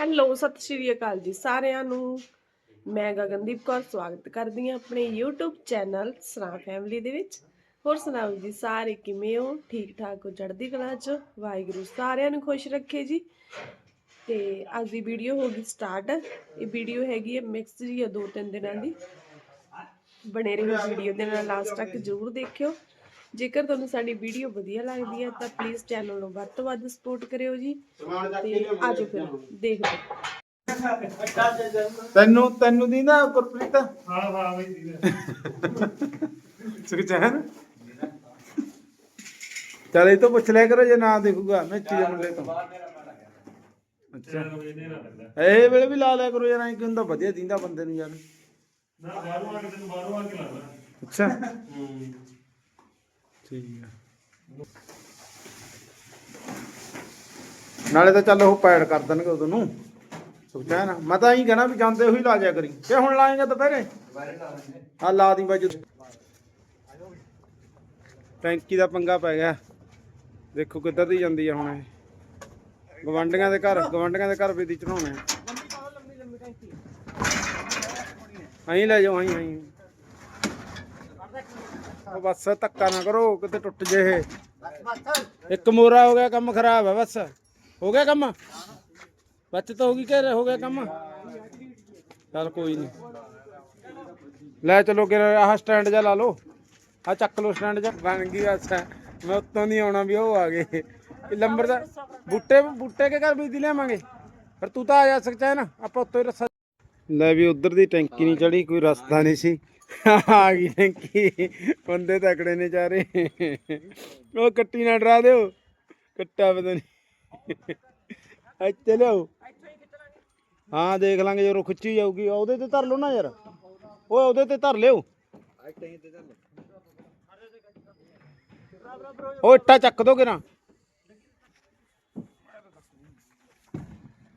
Hello, ਸਤਿ ਸ਼੍ਰੀ ਅਕਾਲ ਜੀ ਸਾਰਿਆਂ ਨੂੰ। ਮੈਂ ਗਗਨਦੀਪ ਕੌਰ, ਸਵਾਗਤ ਕਰਦੀ ਹਾਂ ਆਪਣੇ YouTube ਚੈਨਲ ਸਰਾ ਫੈਮਿਲੀ ਦੇ ਵਿੱਚ। ਹੋਰ ਸੁਣਾਓ ਜੀ, ਸਾਰੇ ਕਿਵੇਂ ਹੋ? ਠੀਕ ਠਾਕ ਹੋ? ਚੜ੍ਹਦੀ ਕਲਾ ਚ ਵਾਹਿਗੁਰੂ ਸਾਰਿਆਂ ਨੂੰ ਖੁਸ਼ ਰੱਖੇ ਜੀ। ਤੇ ਅੱਜ ਦੀ ਵੀਡੀਓ ਹੋ ਗਈ ਸਟਾਰਟ ਇਹ ਵੀਡੀਓ ਹੈਗੀ ਹੈ ਮਿਕਸ ਜੀ ਦੋ ਤਿੰਨ ਦਿਨਾਂ ਦੀ। ਬਣੇ ਰਹੋ ਵੀਡੀਓ ਦੇ ਨਾਲ ਲਾਸਟ ਤੱਕ ਜ਼ਰੂਰ ਦੇਖਿਓ। ਜੇਕਰ ਤੁਹਾਨੂੰ ਸਾਡੀ ਵੀਡੀਓ ਵਧੀਆ ਲੱਗਦੀ ਹੈ ਤਾਂ ਪਲੀਜ਼ ਚੈਨਲ ਨੂੰ ਵੱਧ ਤੋਂ ਵੱਧ ਸਪੋਰਟ ਕਰਿਓ ਜੀ। ਤੇ ਆਜੋ ਫਿਰ ਦੇਖਦੇ। ਤੈਨੂੰ ਤੈਨੂੰ ਦੀ ਨਾ ਗੁਰਪ੍ਰੀਤ? ਹਾਂ ਹਾਂ ਬਈ ਜੀ ਸੁਖਚੈਨ ਚਲ ਇਹ ਤੋਂ ਪੁੱਛ ਲਿਆ ਕਰੋ ਜੇ ਨਾ ਦੇਖੂਗਾ। ਮੇਚੀ ਦੇ ਮੁੰਡੇ ਤੋਂ। ਅੱਛਾ। ਇਹ ਵੇਲੇ ਵੀ ਲਾ ਲਿਆ ਕਰੋ ਯਾਰ ਐਂ ਕਿ ਹੁੰਦਾ ਵਧੀਆ ਦਿੰਦਾ ਬੰਦੇ ਨੂੰ ਯਾਰ। ਨਾ ਬਾਹਰੋਂ ਆ ਕੇ ਤੈਨੂੰ ਬਾਹਰੋਂ ਆ ਕੇ ਲੱਗਦਾ ਅੱਛਾ। ਠੀਕ ਆ। ਨਾਲੇ ਤਾਂ ਚੱਲ ਉਹ ਪੈਡ ਕਰ ਦੇਣਗੇ ਉਦੋਂ ਨੂੰ। ਸੁਖਚੈਨ ਮੈਂ ਤਾਂ ਇਹੀ ਕਹਿਣਾ ਵੀ ਜਾਂਦੇ ਹੋਈ ਲਾ ਜਾ ਕਰੀ। ਤੇ ਹੁਣ ਲਾਏਗਾ ਦੁਪਹਿਰੇ? ਹਾਂ ਲਾ ਦੀ ਬਾਜੂ ਟੈਂਕੀ ਦਾ ਪੰਗਾ ਪੈ ਗਿਆ। ਦੇਖੋ ਕਿੱਧਰ ਦੀ ਜਾਂਦੀ ਆ ਹੁਣ ਇਹ। ਗਵੰਡੀਆਂ ਦੇ ਘਰ ਗਵੰਡੀਆਂ ਦੇ ਘਰ ਵੀ ਦੀ ਚੜਾਉਣੇ ਅਹੀਂ ਲੈ ਜਾਓ ਅਹੀਂ ਅਹੀਂ। ਉਹ ਬਸ ਧੱਕਾ ਨਾ ਕਰੋ, ਕਿਤੇ ਟੁੱਟ ਜੇ ਇਹ। ਇੱਕ ਮੋਰਾ ਹੋ ਗਿਆ, ਕੰਮ ਖਰਾਬ ਹੈ ਬਸ। ਹੋ ਗਿਆ ਕੰਮ? ਬੱਚਤ ਹੋ ਗਈ ਕਿ ਹੋ ਗਿਆ ਕੰਮ? ਚੱਲ ਕੋਈ ਨਹੀਂ ਲੈ ਚਲੋ ਕਿ ਆਹ ਸਟੈਂਡ ਜਾ ਲਾ ਲਓ। ਆ ਚੱਕ ਲਓ ਸਟੈਂਡ ਜਾ ਬਣ ਗਈ ਅੱਛਾ ਮੈਂ ਉੱਤੋਂ ਨਹੀਂ ਆਉਣਾ ਵੀ ਉਹ ਆ ਗਏ। ਲੰਬਰ ਦਾ, ਬੂਟੇ ਬੂਟੇ ਕੇ ਘਰ ਬੀਜ ਲਿਆਵਾਂਗੇ? ਪਰ ਤੂੰ ਤਾਂ ਆ ਜਾ ਸਕਦਾ ਹੈ ਨਾ ਆਪਾਂ ਉੱਤੋਂ ਹੀ ਰਸਾ ਲੈ ਵੀ ਉਧਰ ਦੀ ਟੈਂਕੀ ਨਹੀਂ ਚੜੀ ਕੋਈ ਰਸਤਾ ਨਹੀਂ ਸੀ। ਆ ਗਈ ਟੈਂਕੀ ਬੰਦੇ ਤਕੜੇ ਨੇ ਚਾਰੇ ਉਹ ਕੱਟੀ ਨਾ ਡਰਾ ਦਿਓ। ਕੱਟਾ ਪਤਾ ਨਹੀਂ। ਇੱਥੇ ਲਿਆਓ। ਹਾਂ, ਦੇਖ ਲਾਂਗੇ, ਜਦੋਂ ਖਿੱਚੀ ਜਾਊਗੀ। ਉਹਦੇ ਤੇ ਧਰ ਲਓ ਨਾ ਯਾਰ। ਓਏ, ਉਹਦੇ ਤੇ ਧਰ ਲਿਓ ਉਹ ਇੱਟਾ ਚੱਕ ਦੋਗੇ ਨਾ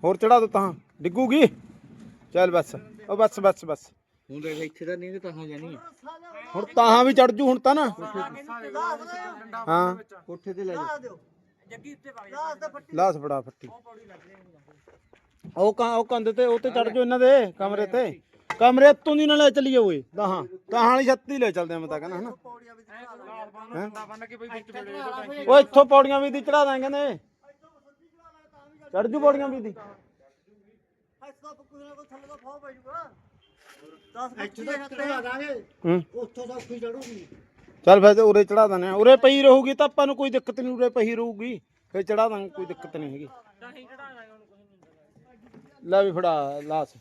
ਹੋਰ ਚੜਾ ਦੋ ਤਾਂ। ਡਿੱਗੂਗੀ? ਚੱਲ ਬਸ। ਉਹ ਬਸ ਬਸ ਬਸ। ਹੁਣ ਦੇਖ ਇੱਥੇ ਤਾਂ ਨਹੀਂ ਤੇ ਤਾਂ ਜਾਣੀ ਹੁਣ ਤਾਹਾਂ ਵੀ ਚੜ ਜੂ ਹੁਣ ਤਾਂ ਨਾ ਹਾਂ ਕੋਠੇ ਤੇ ਲੈ ਜਾ ਲਾਸ ਬੜਾ ਫੱਟੀ ਉਹ ਕਾਂ ਉਹ ਕੰਧ ਤੇ ਉਹ ਤੇ ਚੜ ਜਾਓ ਇਹਨਾਂ ਦੇ ਕਮਰੇ ਤੇ ਕਮਰੇ ਉੱਤੋਂ ਦੀ ਨਾ ਲੈ ਚੱਲੀਏ ਓਏ ਤਾਹਾਂ ਤਾਹਾਂ ਵਾਲੀ ਛੱਤ ਹੀ ਲੈ ਚੱਲਦੇ ਆ ਮੈਂ ਤਾਂ ਕਹਿੰਦਾ ਹਨਾ? ਉਹ ਇੱਥੋਂ ਪੌੜੀਆਂ ਵੀ ਦੀ ਚੜਾ ਦਾਂਗੇ ਕਹਿੰਦੇ ਚੜ ਜੂ ਪੌੜੀਆਂ ਵੀ ਦੀ ਹੂੰ ਉੱਥੋਂ ਤਾਂ ਉੱਥੇ ਚੜੂਗੀ ਚੱਲ ਫਿਰ ਤੇ ਉਰੇ ਚੜਾ ਦਾਨੇ ਆ ਉਰੇ ਪਈ ਰਹੂਗੀ ਤਾਂ ਆਪਾਂ ਨੂੰ ਕੋਈ ਦਿੱਕਤ ਨਹੀਂ ਉਰੇ ਪਈ ਰਹੂਗੀ। ਫਿਰ ਚੜਾ ਦਾਂਗੇ ਕੋਈ ਦਿੱਕਤ ਨਹੀਂ ਹੈਗੀ। ਲੈ ਵੀ ਫੜਾ ਲਾਸ।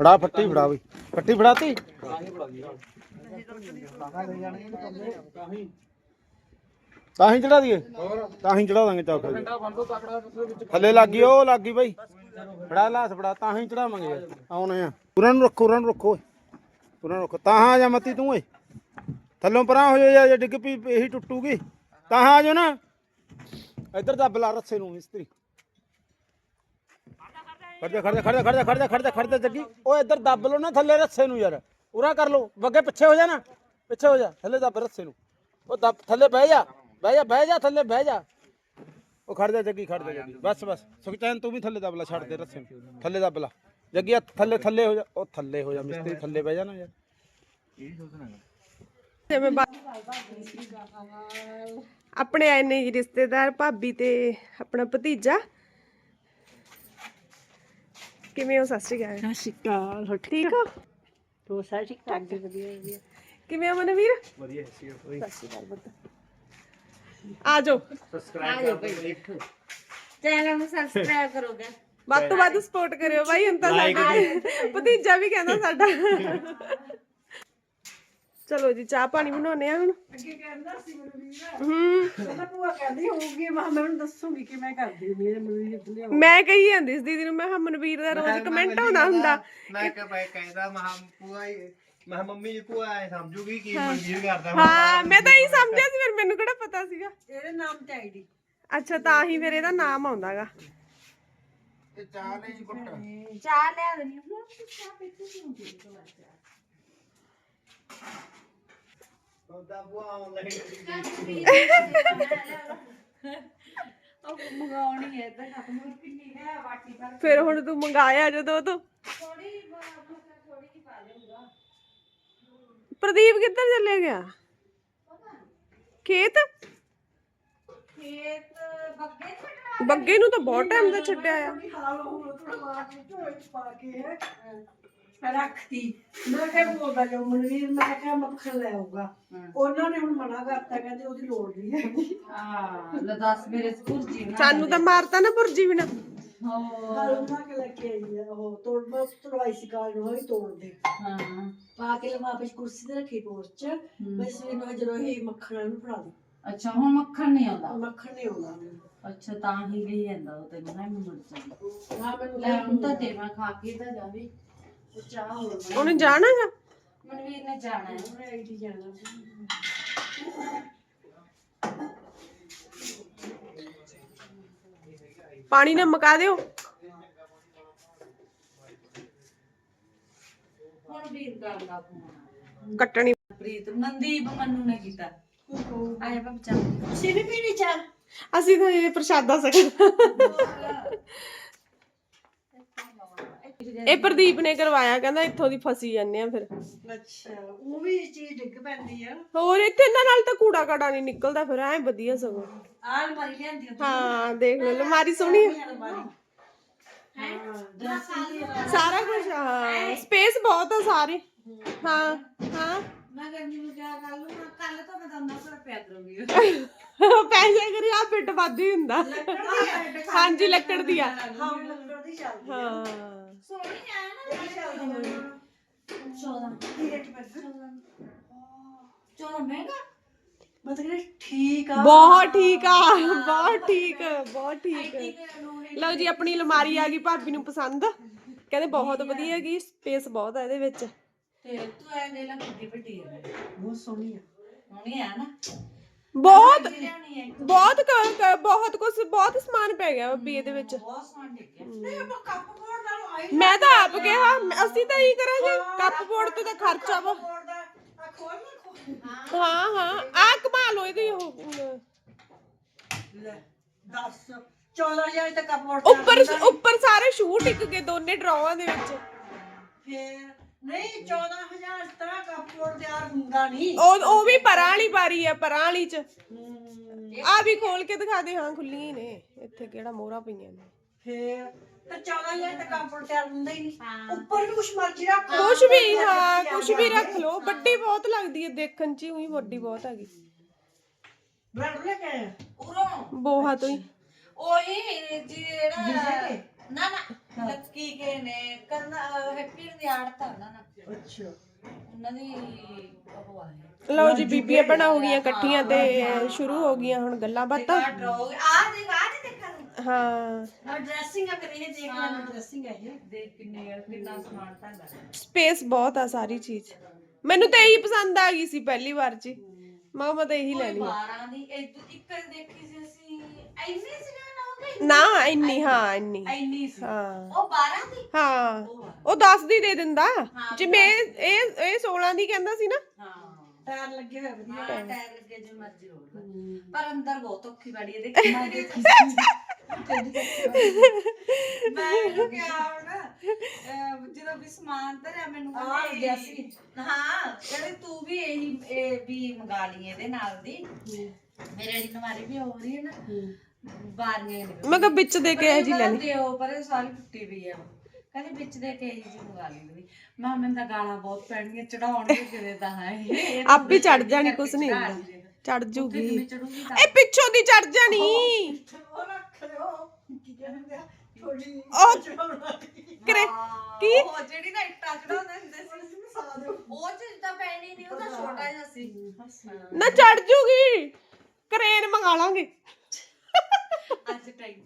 ਫੜਾ ਫੱਟੀ ਫੜਾ ਬਈ। ਫੱਟੀ ਫੜਾਤੀ? ਤਾਂ ਹੀ ਚੜਾ ਦਈਏ। ਤਾਂ ਹੀ ਚੜਾ ਦਾਂਗੇ ਚੌਕ ਥੱਲੇ ਲੱਗੀ ਉਹ ਲੱਗੀ ਬਈ। ਫੜਾ ਲਾਸ, ਫੜਾ, ਤਾਂ ਹੀ ਚੜਾਵਾਂਗੇ ਆਉਣੇ ਆ। ਪੂਰਾ ਨੂੰ ਰੱਖੋ ਉਹਨਾਂ ਨੂੰ ਰੱਖੋ ਪੂਰਾ ਨੂੰ ਰੱਖੋ। ਤਾਂ ਆ ਜਾ ਮਤੀ ਤੂੰ ਓਏ। ਥੱਲੋਂ ਪਰਾਂ ਹੋ ਜਾ ਜੇ ਡਿੱਗ ਪਈ, ਇਹੀ ਟੁੱਟੂਗੀ। ਤਾਂ ਆ ਜਾ ਨਾ। ਇੱਧਰ ਦੱਬ ਲਾ ਰੱਸੇ ਨੂੰ, ਮਿਸਤਰੀ। ਖੜ ਜਾ ਖੜ ਜਾ ਖੜ ਜਾ ਖੜ ਜਾ ਜੱਗੀ। ਓਏ ਇੱਧਰ ਦੱਬ ਲੋ ਨਾ ਥੱਲੇ ਰੱਸੇ ਨੂੰ ਯਾਰ। ਉਰਾ ਕਰ ਲੋ ਅੱਗੇ ਪਿੱਛੇ ਹੋ ਜਾ ਨਾ। ਪਿੱਛੇ ਹੋ ਜਾ। ਥੱਲੇ ਦੱਬ ਰੱਸੇ ਨੂੰ। ਉਹ ਦੱਬ ਥੱਲੇ ਬਹਿ ਜਾ। ਬਹਿ ਜਾ ਬਹਿ ਜਾ ਥੱਲੇ ਬਹਿ ਜਾ। ਉਹ ਖੜ ਜਾ ਜੱਗੀ ਖੜ ਜਾ ਜੱਗੀ। ਬਸ ਬਸ। ਸੁਖਚੈਨ ਤੂੰ ਵੀ ਥੱਲੇ ਦੱਬ ਲਾ ਛੱਡ ਦੇ ਰੱਸੇ ਨੂੰ। ਥੱਲੇ ਦੱਬ ਲਾ। ਜੱਗੀ ਆ ਥੱਲੇ ਥੱਲੇ ਹੋ ਜਾ। ਉਹ ਥੱਲੇ ਹੋ ਜਾ ਮਿਸਤਰੀ ਥੱਲੇ ਬਹਿ ਜਾ ਨਾ ਯਾਰ। ਜਿਵੇਂ ਬਾ- ਆਪਣੇ ਆਏ ਨੇ ਜੀ ਰਿਸ਼ਤੇਦਾਰ ਭਾਬੀ ਤੇ ਆਪਣਾ ਭਤੀਜਾ। ਕਿਵੇਂ ਹੋ? ਸਤਿ ਸ਼੍ਰੀ ਅਕਾਲ। ਸਤਿ ਸ਼੍ਰੀ ਅਕਾਲ। ਹੋ ਠੀਕ ਹੋ? ਹੋ? ਸਤਿ ਸ਼੍ਰੀ ਅਕਾਲ ਜੀ ਵਧੀਆ ਵਧੀਆ। ਕਿਵੇਂ ਹੋ ਮਨਵੀਰ? ਵਧੀਆ ਸੀ ਆ ਜਾਓ। ਚੈਨਲ ਨੂੰ ਸਬਸਕ੍ਰਾਈਬ ਕਰੋਗੇ। ਵੱਧ ਤੋਂ ਵੱਧ ਸਪੋਰਟ ਕਰਿਓ ਬਾਈ ਹੁਣ ਤਾਂ ਸਾਡਾ ਭਤੀਜਾ ਵੀ ਕਹਿੰਦਾ ਸਾਡਾ। ਚਲੋ ਜੀ ਚਾਹ ਪਾਣੀ ਬਣਾਉਣੇ ਆ ਹੁਣ। ਅੱਗੇ ਕਹਿੰਦਾ ਸੀ ਮਨਵੀਰ। ਹੂੰ। ਕਹਿੰਦਾ ਭੂਆ ਕਹਿੰਦੀ ਹੋਊਗੀ ਮੈਂ ਮੈਂ ਉਹਨੂੰ ਦੱਸੂਗੀ ਕਿ ਮੈਂ ਕਰਦੀ ਮੇਰੇ ਮਨਵੀਰ ਲਿਆ ਮੈਂ ਕਹੀ ਜਾਂਦੀ ਸੀ ਦੀਦੀ ਨੂੰ ਮੈਂ ਕਿਹਾ ਮਨਵੀਰ ਦਾ ਰੋਜ਼ ਕਮੈਂਟ ਆਉਂਦਾ ਹੁੰਦਾ। ਮੈਂ ਕਿ ਮੈਂ ਕਹਿੰਦਾ ਮਹਾ ਪੂਆ ਮਹਾ ਮੰਮੀ ਜੀ ਭੂਆ ਐ ਸਮਝੂਗੀ ਕੀ ਮਨਜੀਰ ਕਰਦਾ ਹਾਂ ਮੈਂ ਤਾਂ ਇਹੀ ਸਮਝਿਆ ਸੀ ਫਿਰ ਮੈਨੂੰ ਕਿਹੜਾ ਪਤਾ ਸੀਗਾ? ਤੇਰੇ ਨਾਮ ਤੇ ਆਈਡੀ ਅੱਛਾ ਤਾਂ ਹੀ ਫਿਰ ਇਹਦਾ ਨਾਮ ਆਉਂਦਾਗਾ। ਤੇ ਚਾਹ ਨਹੀਂ ਘੁੱਟ। ਚਾਹ ਲਿਆ ਦੇਣੀ ਚਾਹ ਪੀਤੀ ਸੀ ਉਹਦਾ ਬੁਆ ਆਨਲਾਈਨ ਉਹ ਮੰਗਾਉਣੀ ਹੈ ਤਾਂ ਖਤਮ ਹੋ ਕਿੰਨੀ ਹੈ ਬਾਟੀ ਪਰ ਫਿਰ ਹੁਣ ਤੂੰ ਮੰਗਾਇਆ ਜਦੋਂ ਤੂੰ? ਥੋੜੀ ਥੋੜੀ ਹੀ ਪਾ ਦੇਊਗਾ ਪ੍ਰਦੀਪ ਕਿੱਧਰ ਚੱਲੇ ਗਿਆ? ਖੇਤ? ਖੇਤ ਬੱਗੇ ਛੱਡਣਾ ਬੱਗੇ ਨੂੰ ਤਾਂ ਬਹੁਤ ਟਾਈਮ ਦਾ ਛੱਡਿਆ ਆ। ਰੱਖਤੀ। ਮੈਂ ਕਿਹਾ ਬੋਲਦਾ ਜੋ ਮਨਵੀਰ ਮੈਂ ਕਿਹਾ ਮੱਖਣ ਲੈ ਆਊਗਾ। ਉਹਨਾਂ ਨੇ ਹੁਣ ਮਨਾ ਕਰਤਾ ਕਹਿੰਦੇ ਉਹਦੀ ਲੋੜ ਨਹੀਂ ਹੈਗੀ। ਹਾਂ ਲੈ ਦੱਸ ਮੇਰੇ ਸਕੂਲ ਜੀ ਨਾ ਸਾਨੂੰ ਤਾਂ ਮਾਰਤਾ ਨਾ ਪੁਰਜੀ ਬਿਨਾ। ਹਾਲ ਉਹਨਾਂ ਕੇ ਲੈ ਕੇ ਆਈ ਹੈ ਉਹ ਤੋੜ ਬਸ ਤੋੜਵਾਈ ਸੀ ਕਾਲ ਨੂੰ ਹੀ ਤੋੜ ਦੇ। ਹਾਂ। ਪਾ ਕੇ ਲਵਾ ਆਪੇ ਕੁਰਸੀ ਤੇ ਰੱਖੀ ਪੋਰਚ ਚ। ਬਸ ਵੀ ਨੂੰ ਜਦੋਂ ਇਹ ਮੱਖਣ ਨੂੰ ਫੜਾ ਦੇ ਅੱਛਾ ਹੁਣ ਮੱਖਣ ਨਹੀਂ ਆਉਂਦਾ? ਮੱਖਣ ਨਹੀਂ ਆਉਂਦਾ ਮੈਨੂੰ। ਅੱਛਾ ਤਾਂ ਹੀ ਗਈ ਜਾਂਦਾ ਉਹ ਤੇ ਮੈਂ ਮੁੜ ਚੱਲੀ ਹਾਂ ਮੈਨੂੰ ਲੈ ਹੁਣ ਤਾਂ ਦੇ ਮੈਂ ਖਾ ਕੇ ਤਾਂ ਜਾਵੇ ਚਾਹ ਹੋਰ ਉਹਨੇ ਜਾਣਾਗਾ ਮਨਵੀਰ ਨੇ ਜਾਣਾ ਹੈ। ਮੈਂ ਆਈਟੀ ਜਾਣਾ। ਪਾਣੀ ਨਾ ਮਕਾ ਦਿਓ। ਹੁਣ ਵੀਰ ਕਰਦਾ ਫੋਨ ਕੱਟਣੀ। ਪ੍ਰੀਤ ਮਨਦੀਪ ਮੰਨੂ ਨੇ ਕੀਤਾ। ਆਇਆ ਬੱਚਾ ਤੁਸੀਂ ਵੀ ਪੀਣੀ ਚਾਹ। ਅਸੀਂ ਤਾਂ ਇਹ ਪ੍ਰਸ਼ਾਦਾ ਸਕਦਾ ਇਹ ਪ੍ਰਦੀਪ ਨੇ ਕਰਵਾਇਆ ਕਹਿੰਦਾ ਇੱਥੋਂ ਦੀ ਫਸੀ ਜਾਂਦੇ ਆ ਫਿਰ। ਅੱਛਾ ਉਹ ਵੀ ਚੀਜ਼ ਡਿੱਗ ਪੈਂਦੀ ਆ। ਹੋਰ ਇੱਥੇ ਇਹਨਾਂ ਨਾਲ ਤਾਂ ਕੂੜਾ ਕਾੜਾ ਨਹੀਂ ਨਿਕਲਦਾ ਫਿਰ ਐ ਵਧੀਆ ਸਗੋਂ। ਆਹ ਅਲਮਾਰੀ ਲਿਆਂਦੀ ਆ ਹਾਂ ਦੇਖ ਲਓ ਲਮਾਰੀ ਸੋਹਣੀ ਆ। ਅਲਮਾਰੀ। ਸਾਰਾ ਕੁਝ ਹਾਂ ਸਪੇਸ ਬਹੁਤ ਆ ਸਾਰੇ। ਹਾਂ ਹਾਂ। ਮੈਂ ਕਹਿੰਦੀ ਨੂੰ ਕਿਹਾ ਕਰ ਲੂੰ ਕੱਲ ਤਾਂ ਮੈਂ ਦੰਦਾ ਪਰ ਪਿਆ ਕਰੂੰਗੀ। ਪੈਸੇ ਕਰੀ ਆ ਵੱਧ ਹੀ ਹੁੰਦਾ। ਹਾਂਜੀ ਲੱਕੜ ਦੀ ਆ। ਹਾਂ ਲੱਕੜ ਦੀ ਚੱਲਦੀ ਆ। ਹਾਂ। ਸੋਹਣੀ ਆ ਨਾ ਇਹ ਚੱਲਦੀ ਆ। 14 ਕੀ ਰੇਟ ਪੈਂਦਾ 14 ਮਹਿੰਗਾ? ਮਤਲਬ ਕਿ ਠੀਕ ਆ। ਬਹੁਤ ਠੀਕ ਆ ਬਹੁਤ ਠੀਕ ਬਹੁਤ ਠੀਕ। ਲਓ ਜੀ ਆਪਣੀ ਅਲਮਾਰੀ ਆ ਗਈ ਭਾਬੀ ਨੂੰ ਪਸੰਦ। ਕਹਿੰਦੇ ਬਹੁਤ ਵਧੀਆ ਹੈਗੀ ਸਪੇਸ ਬਹੁਤ ਆ ਇਹਦੇ ਵਿੱਚ। ਤੇ ਤੂੰ ਐ ਦੇ ਲੈ ਕਿੱਡੀ ਵੱਡੀ ਹੈ ਬਹੁਤ ਸੋਹਣੀ ਆ। ਸੋਹਣੀ ਆ ਨਾ। ਬਹੁਤ ਲਿਆਉਣੀ ਹੈ ਬਹੁਤ ਕ- ਕ- ਬਹੁਤ ਕੁਝ ਬਹੁਤ ਸਮਾਨ ਪੈ ਗਿਆ ਭਾਬੀ ਇਹਦੇ ਵਿੱਚ। ਬਹੁਤ ਸੋਹਣੀ ਡਿੱਗਿਆ ਨਹੀਂ ਆਪਾਂ ਕੱਪ ਬੋਰਡ ਨਾਲੋਂ ਆਈ ਮੈਂ ਤਾਂ ਆਪ ਕਿਹਾ ਅਸੀਂ ਤਾਂ ਇਹੀ ਕਰਾਂਗੇ ਕੱਪ ਬੋਰਡ ਤੇ ਤਾਂ ਖਰਚਾ ਵਾ। ਬੋਰਡ ਦਾ ਆ ਖੋਲ ਨਾ ਖੋਲ। ਹਾਂ ਹਾਂ ਆ ਕਮਾ ਲਓ ਇਹਦੀ ਉਹ ਲੈ 10 14000 ਤੱਕ ਕੱਪ ਬੋਰਡ ਉੱਪਰ ਉੱਪਰ ਸਾਰੇ ਸ਼ੂ ਟਿਕ ਗਏ ਦੋਨੇ ਡਰਾਵਾਂ ਦੇ ਵਿੱਚ। ਫੇਰ ਨਹੀਂ 14000 ਤੱਕ ਕੱਪ ਬੋਰਡ ਤਿਆਰ ਹੁੰਦਾ ਨਹੀਂ ਉਹ ਉਹ ਵੀ ਪਰਾਂ ਵਾਲੀ ਬਾਰੀ ਆ ਪਰਾਂ ਵਾਲੀ ਚ। ਆ ਵੀ ਖੋਲ ਕੇ ਦਿਖਾ ਦੇ ਹਾਂ ਖੁੱਲੀਆਂ ਹੀ ਨੇ। ਇੱਥੇ ਕਿਹੜਾ ਮੋਹਰਾ ਪਈਆਂ ਨੇ। ਫੇਰ ਤੇ 14000 ਤੱਕ ਕੱਪ ਬੋਰਡ ਤਿਆਰ ਹੁੰਦਾ ਹੀ ਨਹੀਂ ਉੱਪਰ ਵੀ ਕੁਛ ਮਰਜ਼ੀ ਰੱਖ ਕੁਛ ਵੀ ਹਾਂ ਕੁਛ ਵੀ ਰੱਖ ਲਓ। ਵੱਡੀ ਬਹੁਤ ਲੱਗਦੀ ਹੈ ਦੇਖਣ ਚ ਹੀ ਵੱਡੀ ਬਹੁਤ ਹੈਗੀ। ਬ੍ਰਾਂਡ ਲੈ ਕੇ ਆਇਆ। ਉਰੋਂ। ਬੋਹਾ ਤੋਂ ਹੀ। ਉਹੀ ਜਿਹੜਾ ਨਾ ਨਾ ਲੱਕੀ ਕੇ ਨੇ ਕਰਨਾ ਹੈਪੀ ਦੀ ਆੜਤ ਆ ਨਾ ਨਾ। ਅੱਛਾ। ਉਹਨਾਂ ਦੀ ਉਹ ਆਏ ਲਓ ਜੀ ਬੀਬੀਆਂ ਬਣਾ ਹੋ ਗਈਆਂ ਇਕੱਠੀਆਂ ਤੇ ਸ਼ੁਰੂ ਹੋ ਗਈਆਂ ਹੁਣ ਗੱਲਾਂ ਬਾਤਾਂ। ਡਰੋ ਆ ਦੇਖ ਆ ਨਹੀਂ ਦੇਖਣ ਹਾਂ। ਨਾ ਡਰੈਸਿੰਗ ਆ ਕਰੀ ਇਹ ਦੇਖ ਲੈਣਾ ਡਰੈਸਿੰਗ ਹੈ ਇਹ। ਦੇਖ ਕਿੰਨੇ ਕਿੰਨਾ ਸਮਾਨ ਪੈਂਦਾ ਸਪੇਸ ਬਹੁਤ ਆ ਸਾਰੀ ਚੀਜ਼। ਮੈਨੂੰ ਤਾਂ ਇਹੀ ਪਸੰਦ ਆ ਗਈ ਸੀ ਪਹਿਲੀ ਵਾਰ ਚ ਹੀ। ਮੈਂ ਕਿਹਾ ਮੈਂ ਤਾਂ ਇਹੀ ਲੈਣੀ ਆ। 12 ਦੀ ਇੱਕ ਇੱਕ ਦੇਖੀ ਸੀ ਅਸੀਂ ਐਨੀ ਸੀ ਨਾ ਇੰਨੀ ਹਾਂ ਇੰਨੀ। ਐਨੀ ਸੀ। ਹਾਂ। ਉਹ 12 ਦੀ? ਹਾਂ। ਉਹ 10 ਦੀ ਦੇ ਦਿੰਦਾ। ਜਿਵੇਂ ਇਹ ਇਹ ਇਹ 16 ਦੀ ਕਹਿੰਦਾ ਸੀ ਨਾ। ਹਾਂ। ਟਾਇਰ ਲੱਗੇ ਹੋਏ ਵਧੀਆ। ਹਾਂ ਟਾਇਰ ਲੱਗੇ ਜੋ ਮਰਜ਼ੀ ਰੋੜ ਲੈ। ਪਰ ਅੰਦਰ ਬਹੁਤ ਔਖੀ ਬਾੜੀ ਹੈ ਦੇਖੀ ਮੈਂ ਦੇਖੀ ਮੈਂ ਇਹਨੂੰ ਕਿਹਾ ਹੁਣ ਅਹ, ਜਦੋਂ ਵੀ ਸਮਾਨ ਧਰਿਆ ਮੈਨੂੰ ਆ ਕਹਿੰਦੇ ਗਿਆ ਸੀ। ਹਾਂ ਕਹਿੰਦੇ ਤੂੰ ਵੀ ਇਹੀ ਇਹ ਵੀ ਮੰਗਾ ਲਈ ਇਹਦੇ ਨਾਲ ਦੀ। ਮੇਰੇ ਨਵਾਰੀ ਵੀ ਹੋ ਰਹੀ ਹੈ ਨਾ। ਬਾਰੀਆਂ ਨਿਕਲ ਮੈਂ ਕਿਹਾ ਵਿੱਚ ਦੇ ਕੇ ਇਹ ਜੀ ਲੈਣੀ ਦਿਓ ਪਰ ਇਹ ਸਾਰੀ ਟੁੱਟੀ ਪਈ ਆ। ਕਹਿੰਦੇ ਵਿੱਚ ਦੇ ਕੇ ਇਹ ਜੀ ਮੰਗਾ ਲਈ ਮੈਂ ਮੈਨੂੰ ਤਾਂ ਗਾਲਾਂ ਬਹੁਤ ਪੈਣਗੀਆਂ ਚੜਾਉਣਗੇ ਕਿਵੇਂ ਦਾ ਹੈ ਇਹ ਤਾਂ ਆਪੇ ਚੜ ਵਿੱਚ ਜਾਣੀ ਕੁਛ ਨਹੀਂ ਹੁੰਦਾ। ਲਈ। ਚੜ ਜੂਗੀ। ਕਿਵੇਂ ਚੜੂਗੀ ਤਾਂ ਇਹ ਪਿੱਛੋਂ ਦੀ ਚੜ ਜਾਣੀ। ਉਹ ਰੱਖ ਲਿਓ। ਕੀ ਕਹਿੰਦੇ ਆ? ਥੋੜੀ ਉਹ ਕਰੇ। ਕੀ? ਉਹ ਜਿਹੜੀ ਨਾ ਇੱਟਾਂ ਚੜਾਉਂਦੇ ਹੁੰਦੇ ਸੀ। ਉਹ ਚ ਤਾਂ ਪੈਣੀ ਨਹੀਂ ਉਹਦਾ ਛੋਟਾ ਜਿਹਾ ਸੀ। ਨਾ ਚੜ ਜੂਗੀ। ਕਰੇਨ ਮੰਗਾ ਲਾਂਗੇ। ਅੱਜ ਟਾਈਮ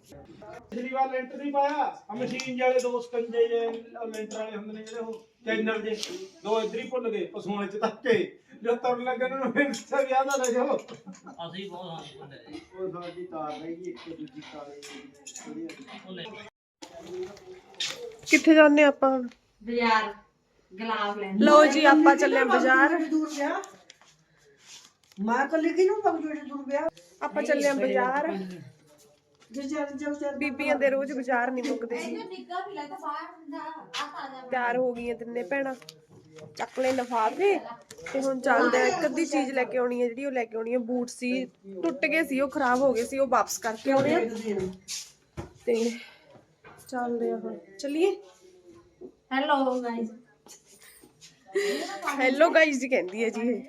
ਪਿਛਲੀ ਵਾਰ ਲੈਂਟਰ ਨਹੀਂ ਪਾਇਆ। ਆ ਮਸ਼ੀਨ ਜਿਹੜੇ ਦੋ ਸਕੰਜੇ ਜੇ ਲੈਂਟਰ ਵਾਲੇ ਹੁੰਦੇ ਨੇ ਜਿਹੜੇ ਉਹ ਚੈਨਲ ਜੇ ਦੋ ਇੱਧਰ ਹੀ ਭੁੱਲ ਗਏ ਪਸੂਣੇ ਚ ਤੱਕ ਕੇ ਜਦ ਤੁਰ ਲੱਗੇ ਨੂੰ ਫਿਰ ਕਿੱਥੇ ਵਿਆਹ ਦਾ ਲੈ ਜਾਓ। ਅਸੀਂ ਬਹੁਤ ਹਾਂ ਹੁੰਦੇ ਜੀ ਉਹ ਸਾਡੀ ਤਾਰ ਰਹੀ ਇੱਕ ਦੂਜੀ ਕਾਲੇ ਕਿੱਥੇ ਜਾਂਦੇ ਆਪਾਂ ਹੁਣ? ਬਾਜ਼ਾਰ ਗੁਲਾਬ ਲੈਣ। ਲਓ ਜੀ ਆਪਾਂ ਚੱਲੇ ਆਂ ਬਾਜ਼ਾਰ। ਦੂਰ ਗਿਆ ਮੈਂ ਕੱਲੀ ਕਿਹਨੂੰ ਪਗ ਜੋੜੇ ਦੂਰ ਵਿਆਹ? ਆਪਾਂ ਚੱਲੇ ਆਂ ਬਾਜ਼ਾਰ। ਬੀਬੀਆਂ ਦੇ ਰੋਜ਼ ਬਾਜ਼ਾਰ ਨਹੀਂ ਮੁੱਕਦੇ ਸੀ। ਨਿੱਗਾ ਵੀ ਲੈ ਤਾਂ ਬਾਹਰ ਦਾ ਆ ਤਾਜ਼ਾ ਤਿਆਰ ਹੋ ਗਈਆਂ ਤਿੰਨੇ ਭੈਣਾਂ। ਚੱਕ ਲੈ ਲਫਾਫੇ ਤੇ ਹੁਣ ਚੱਲਦੇ ਆ। ਇੱਕ ਅੱਧੀ ਚੀਜ਼ ਲੈ ਕੇ ਆਉਣੀ ਹੈ ਜਿਹੜੀ ਉਹ ਲੈ ਕੇ ਆਉਣੀ ਹੈ। ਬੂਟ ਸੀ ਟੁੱਟ ਗਏ ਸੀ ਉਹ ਖਰਾਬ ਹੋ ਗਏ ਸੀ ਉਹ ਵਾਪਸ ਕਰਕੇ ਆਉਣੇ ਆ। ਤੇ ਚੱਲਦੇ ਆ ਹੁਣ। ਚਲਿਏ? ਹੈਲੋ ਗਾਇਸ ਹੈਲੋ ਗਾਈਜ਼ ਜੀ ਕਹਿੰਦੀ ਹੈ ਜੀ ਇਹ।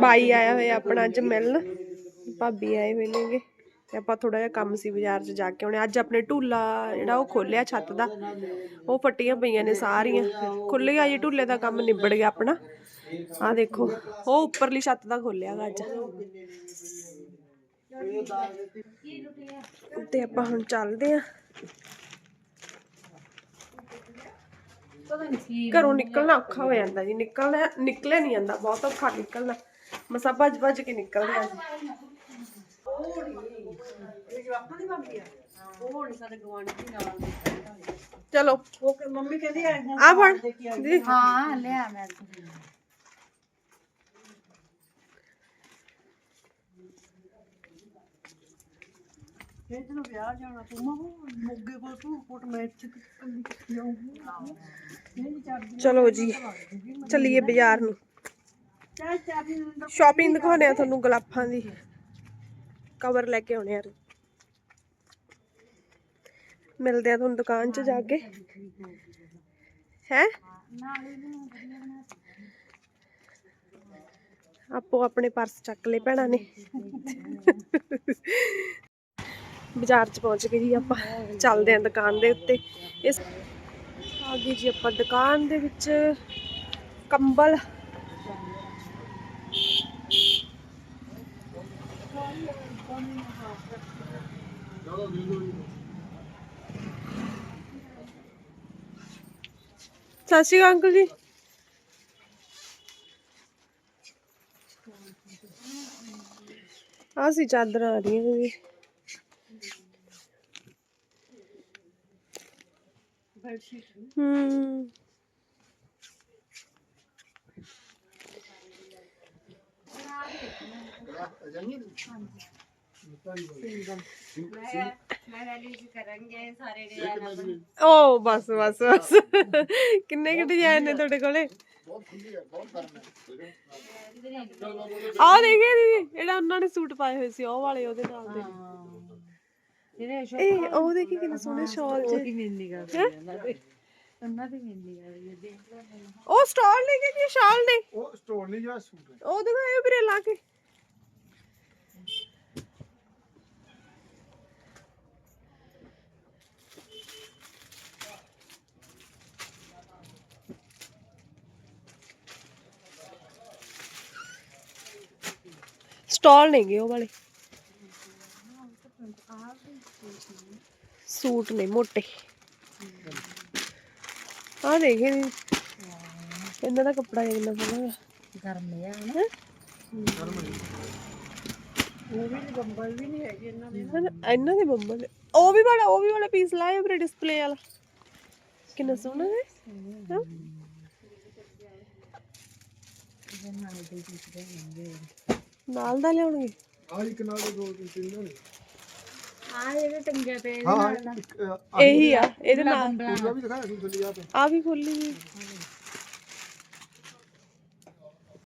ਬਾਈ ਆਇਆ ਹੋਇਆ ਆਪਣਾ ਅੱਜ ਮਿਲਣ। ਭਾਬੀ ਆਏ ਹੋਏ ਨੇਗੇ ਤੇ ਆਪਾਂ ਥੋੜਾ ਜਿਹਾ ਕੰਮ ਸੀ ਬਾਜ਼ਾਰ 'ਚ ਜਾ ਕੇ ਆਉਣੇ। ਅੱਜ ਆਪਣੇ ਢੂਲਾ ਜਿਹੜਾ ਉਹ ਖੋਲਿਆ ਛੱਤ ਦਾ ਉਹ ਫੱਟੀਆਂ ਪਈਆਂ ਨੇ ਸਾਰੀਆਂ। ਖੁੱਲ ਗਿਆ ਜੀ ਢੂਲੇ ਦਾ ਕੰਮ ਨਿਬੜ ਗਿਆ ਆਪਣਾ। ਆ ਦੇਖੋ ਉਹ ਉੱਪਰਲੀ ਛੱਤ ਦਾ ਖੋਲਿਆ ਗਾ ਅੱਜ। ਤੇ ਆਪਾਂ ਹੁਣ ਚੱਲਦੇ ਆ ਘਰੋਂ ਨਿਕਲਣਾ ਔਖਾ ਹੋ ਜਾਂਦਾ ਜੀ ਨਿਕਲਣਾ ਨਿਕਲੇ ਨਹੀਂ ਜਾਂਦਾ ਬਹੁਤ ਔਖਾ ਨਿਕਲਣਾ। ਮਸਾ ਭੱਜ ਭੱਜ ਕੇ ਨਿਕਲਦੇ ਆ ਜੀ। ਇਹ ਜਵਾਕਾਂ ਦੀ ਭਾਬੀ ਆ ਉਹ ਨਹੀਂ ਸਾਡੇ ਗਵਾਂਢੀ ਦੀ ਨਾਲ ਦੀ ਚਲੋ। ਉਹ ਕਿ ਮੰਮੀ ਕਹਿੰਦੀ ਆ ਹੁਣ ਆ ਫੜ। ਜੀ। ਹਾਂ ਲਿਆ ਮੈਂ ਵਿਆਹ ਜਾਣਾ ਤੂੰ ਮੋਗੇ ਕੋਲ ਤੂੰ ਕੱਲੀ ਜਾਊਂਗੀ ਚਲੋ ਜੀ ਚੱਲੀਏ ਬਾਜ਼ਾਰ ਨੂੰ। ਸ਼ਾਪਿੰਗ ਦਿਖਾਉਣੇ ਆ ਤੁਹਾਨੂੰ ਗਲਾਫਾਂ ਦੀ। ਕਵਰ ਲੈ ਕੇ ਆਉਣੇ ਆ ਮਿਲਦੇ ਆ ਤੁਹਾਨੂੰ ਦੁਕਾਨ 'ਚ ਜਾ ਕੇ। ਹੈ? ਆਪੋ ਆਪਣੇ ਪਰਸ ਚੱਕ ਲਏ ਭੈਣਾਂ ਨੇ। ਬਾਜ਼ਾਰ 'ਚ ਪਹੁੰਚ ਗਏ ਜੀ ਆਪਾਂ। ਚੱਲਦੇ ਆਂ ਦੁਕਾਨ ਦੇ ਉੱਤੇ। ਇਸ ਆ ਗਏ ਜੀ ਆਪਾਂ ਦੁਕਾਨ ਦੇ ਵਿੱਚ ਕੰਬਲ। ਸਤਿ ਸ਼੍ਰੀ ਅਕਾਲ ਅੰਕਲ ਜੀ। ਆ ਸੀ ਚਾਦਰਾਂ ਆ ਰਹੀਆਂ ਨੇ ਹੂੰ। ਓ ਬਸ ਬਸ ਬਸ ਕਿੰਨੇ ਕਿ ਡਿਜ਼ਾਈਨ ਨੇ ਤੁਹਾਡੇ ਕੋਲੇ ਆਹ ਦੇਖੇ ਦੀਦੀ ਜਿਹੜਾ ਉਹਨਾਂ ਨੇ ਸੂਟ ਪਾਏ ਹੋਏ ਸੀ ਉਹ ਵਾਲੇ ਉਹਦੇ ਨਾਲ ਦੇ ਇਹ ਉਹ ਦੇਖੀ ਕਿੰਨੇ ਸੋਹਣੇ ਸ਼ਾਲ ਜੇ ਮਿਲਦੀ ਕਰਦੇ ਉਹਨਾਂ ਦੀ ਮਿਲਦੀ ਕਰਦੇ ਉਹ ਸਟਾਲ ਨੇ ਕਿ ਸ਼ਾਲ ਨੇ ਉਹ ਸਟੋਰ ਨਹੀਂ ਜਿਹੜਾ ਸੂਟ ਹੈ ਉਹ ਦਿਖਾਇਓ ਵੀਰੇ ਲਾ ਕੇ ਸਟਾਲ ਨੇਗੇ ਉਹ ਵਾਲੇ ਸੂਟ ਨੇ ਮੋਟੇ। ਆ ਦੇਖੇ ਨੀ ਇਹਨਾਂ ਦਾ ਕੱਪੜਾ ਕਿੰਨਾ ਸੋਹਣਾ ਹੈ? ਗਰਮ ਆ ਨਾ ਹਨਾ, ਇਹਨਾਂ ਦੇ ਬੰਬਲ। ਉਹ ਵੀ ਵਾਲਾ ਉਹ ਵੀ ਵਾਲਾ ਪੀਸ ਲਾਇਆ ਵੀਰੇ ਡਿਸਪਲੇ ਵਾਲਾ। ਕਿੰਨਾ ਸੋਹਣਾ ਹੈ। ਹਾਂ। ਨਾਲ ਦਾ ਲਿਆਉਣਗੇ ਆ ਇੱਕ ਨਾਲ ਦੇ ਦੋ ਤਿੰਨ ਤਿੰਨ ਨੇ। ਆ ਜਿਹੜੇ ਟੰਗੇ ਪਏ ਹਾਂ ਇਹੀ ਆ ਇਹਦੇ ਨਾਲ। ਪੂਰਾ ਵੀ ਦਿਖਾਇਆ ਸੀ ਆ ਤੇ ਆ ਵੀ ਖੋਲੀ ਹੋਈ।